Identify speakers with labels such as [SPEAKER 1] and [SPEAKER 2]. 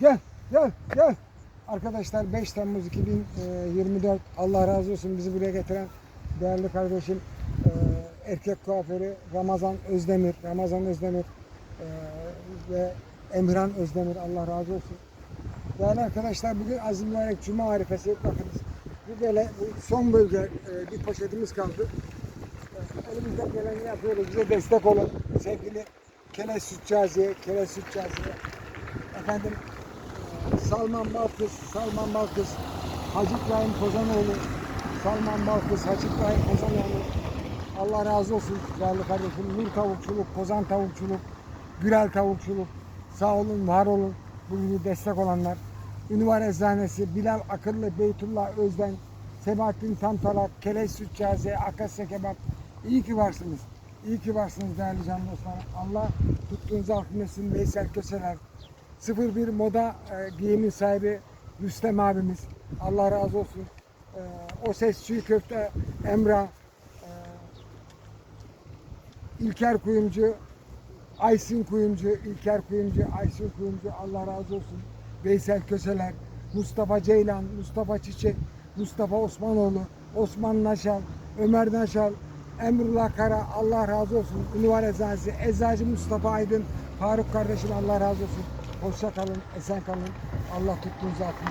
[SPEAKER 1] Gel, gel, gel. Arkadaşlar 5 Temmuz 2024 Allah razı olsun bizi buraya getiren değerli kardeşim e, erkek kuaförü Ramazan Özdemir, Ramazan Özdemir e, ve Emirhan Özdemir Allah razı olsun. Değerli arkadaşlar bugün Azim Mübarek Cuma arifesi bakınız. Bu böyle bu son bölge e, bir poşetimiz kaldı. E, Elimizden geleni yapıyoruz. Bize destek olun sevgili Kele Sütçaziye, Kele Sütçaziye. Efendim e, Salman Balkız, Salman Balkız, Hacı İbrahim Kozanoğlu, Salman Balkız, Hacı İbrahim Kozanoğlu. Allah razı olsun değerli kardeşim. Nur Tavukçuluk, Kozan Tavukçuluk, Gürel Tavukçuluk. Sağ olun, var olun. Bugün destek olanlar. Ünvar Eczanesi, Bilal Akıllı, Beytullah Özden, Sebahattin Tantalak, Keleş Sütçaziye, Akasya Kebap. İyi ki varsınız. İyi ki varsınız değerli can dostlarım. Allah tuttuğunuz altın etsin Veysel Köseler. 01 Moda e, giyimin sahibi Rüstem abimiz. Allah razı olsun. E, o ses çiğ köfte Emrah. E, İlker Kuyumcu, Aysin Kuyumcu, İlker Kuyumcu, Aysin Kuyumcu Allah razı olsun. Veysel Köseler, Mustafa Ceylan, Mustafa Çiçek, Mustafa Osmanoğlu, Osman Naşal, Ömer Naşal, Emrullah Kara Allah razı olsun. Ünvar Eczanesi, Eczacı Mustafa Aydın, Faruk kardeşim Allah razı olsun. Hoşça kalın, esen kalın. Allah tuttuğunuz altın